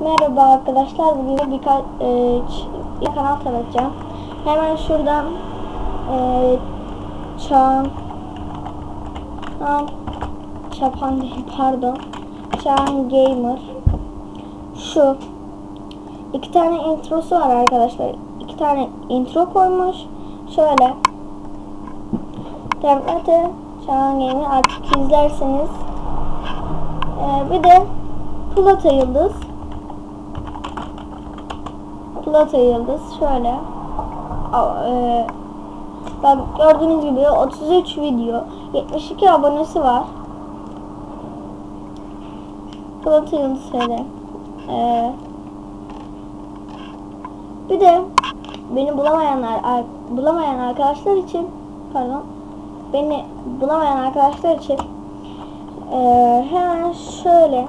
Merhaba arkadaşlar. Bugün birkaç e, kanal tanıtacağım. Hemen şuradan e, Çağan Çapan değil pardon. Çağan Gamer. Şu iki tane introsu var arkadaşlar. İki tane intro koymuş. Şöyle Template Çağan Gamer artık izlerseniz. E, bir de Plata Yıldız. Plata Yıldız şöyle. E, ben gördüğünüz gibi 33 video, 72 abonesi var. Plata Yıldız şöyle. E, bir de beni bulamayanlar ar- bulamayan arkadaşlar için pardon beni bulamayan arkadaşlar için e, hemen şöyle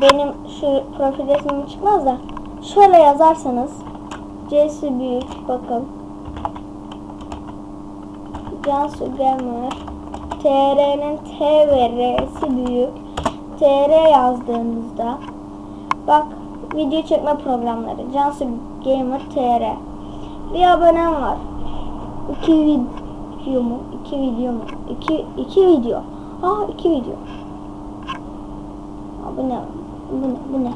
benim şu profil resmim çıkmaz da. Şöyle yazarsanız C'si büyük bakın. Cansu Gamer TR'nin T ve R'si büyük. TR yazdığınızda bak video çekme programları. Cansu Gamer TR bir abonem var. İki video mu? İki video mu? İki, iki video. Ha iki video bu ne? Bu ne? Bu ne?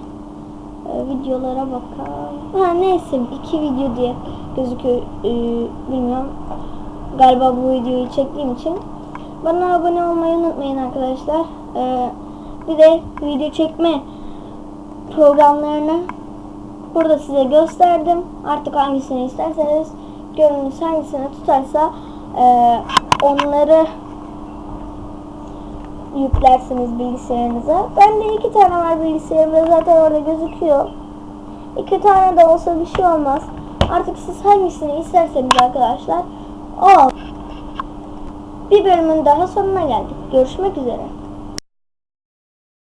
Ee, videolara bakalım. Ha neyse iki video diye gözüküyor. Ee, bilmiyorum. Galiba bu videoyu çektiğim için. Bana abone olmayı unutmayın arkadaşlar. Ee, bir de video çekme programlarını burada size gösterdim. Artık hangisini isterseniz gönlünüz hangisini tutarsa ee, onları yüklersiniz bilgisayarınıza. Ben de iki tane var bilgisayarımda zaten orada gözüküyor. İki tane de olsa bir şey olmaz. Artık siz hangisini isterseniz arkadaşlar o. Bir bölümün daha sonuna geldik. Görüşmek üzere.